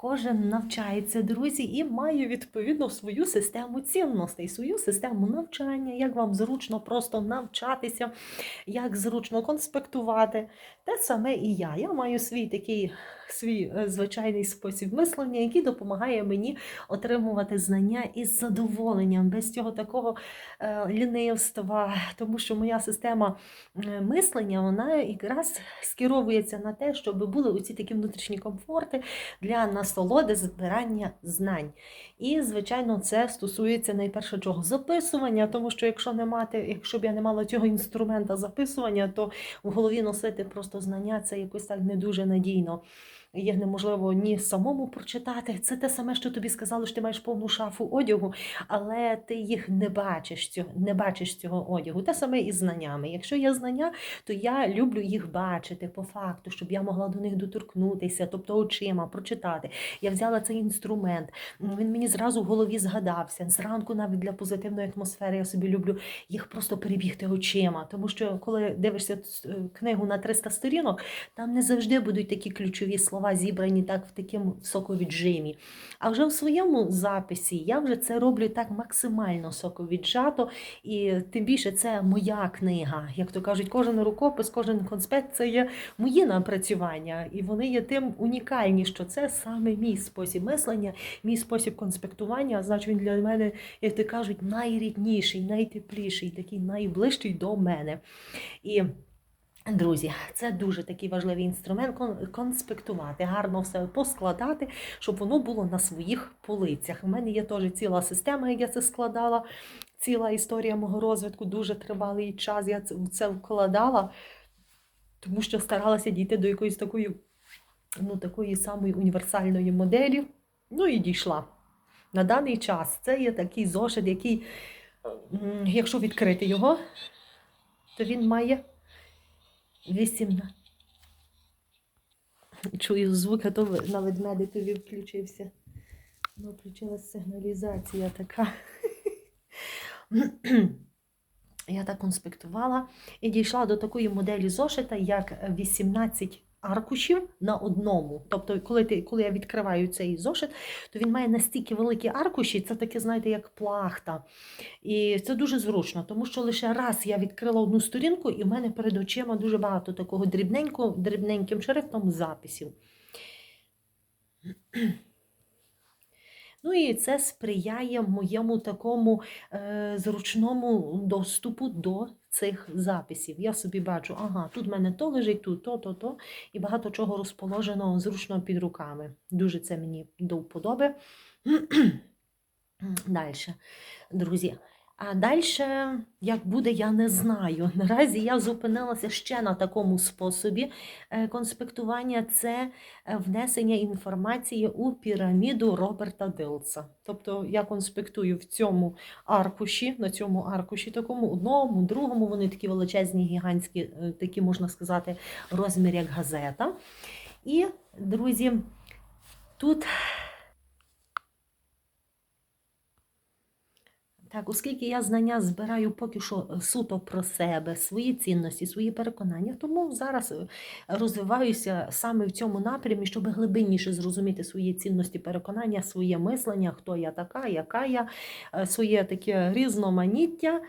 Кожен навчається, друзі, і має відповідно свою систему цінностей, свою систему навчання, як вам зручно просто навчатися, як зручно конспектувати. Те саме і я. Я маю свій такий свій е, звичайний спосіб мислення, який допомагає мені отримувати знання із задоволенням, без цього такого е, лінивства, тому що моя система е, мислення вона якраз скеровується на те, щоб були оці такі внутрішні комфорти для насолоди збирання знань. І, звичайно, це стосується найперше чого записування, тому що якщо не мати, якщо б я не мала цього інструмента записування, то в голові носити просто знання це якось так не дуже надійно. Їх неможливо ні самому прочитати. Це те саме, що тобі сказали, що ти маєш повну шафу одягу, але ти їх не бачиш цього, не бачиш цього одягу. Те саме і знаннями. Якщо є знання, то я люблю їх бачити по факту, щоб я могла до них доторкнутися, тобто очима прочитати. Я взяла цей інструмент. Він мені зразу в голові згадався. Зранку, навіть для позитивної атмосфери, я собі люблю їх просто перебігти очима. Тому що коли дивишся е, книгу на 300 сторінок, там не завжди будуть такі ключові слова зібрані так в такому соковіджимі. А вже в своєму записі я вже це роблю так максимально соковіджато, і тим більше це моя книга. Як то кажуть, кожен рукопис, кожен конспект це є мої напрацювання, і вони є тим унікальні, що це саме мій спосіб мислення, мій спосіб конспектування. а Значить, він для мене, як то кажуть, найрідніший, найтепліший, такий найближчий до мене. І Друзі, це дуже такий важливий інструмент конспектувати, гарно все поскладати, щоб воно було на своїх полицях. У мене є теж ціла система, як я це складала, ціла історія мого розвитку, дуже тривалий час. Я це, вкладала, тому що старалася дійти до якоїсь такої, ну, такої самої універсальної моделі. Ну і дійшла. На даний час це є такий зошит, який, якщо відкрити його, то він має 8. Чую звук, а то на ведмедикові включився. Ну, включилась сигналізація така. Я так конспектувала і дійшла до такої моделі зошита, як 18 аркушів на одному. Тобто, коли, ти, коли я відкриваю цей зошит, то він має настільки великі аркуші, це таке, знаєте, як плахта. І це дуже зручно, тому що лише раз я відкрила одну сторінку, і в мене перед очима дуже багато такого дрібненького, дрібненьким шрифтом записів. Ну і це сприяє моєму такому е, зручному доступу до цих записів. Я собі бачу, ага, тут в мене то лежить, тут то, то, то, і багато чого розположено зручно під руками. Дуже це мені до вподоби. Далі, друзі. А далі, як буде, я не знаю. Наразі я зупинилася ще на такому способі е, конспектування це е, внесення інформації у піраміду Роберта Дилса. Тобто я конспектую в цьому аркуші, на цьому аркуші, такому одному, другому, вони такі величезні, гігантські, е, такі, можна сказати, розмір як газета. І, друзі, тут. Так, оскільки я знання збираю поки що е, суто про себе, свої цінності, свої переконання, тому зараз е, розвиваюся саме в цьому напрямі, щоб глибинніше зрозуміти свої цінності, переконання, своє мислення, хто я така, яка я, е, своє таке різноманіття.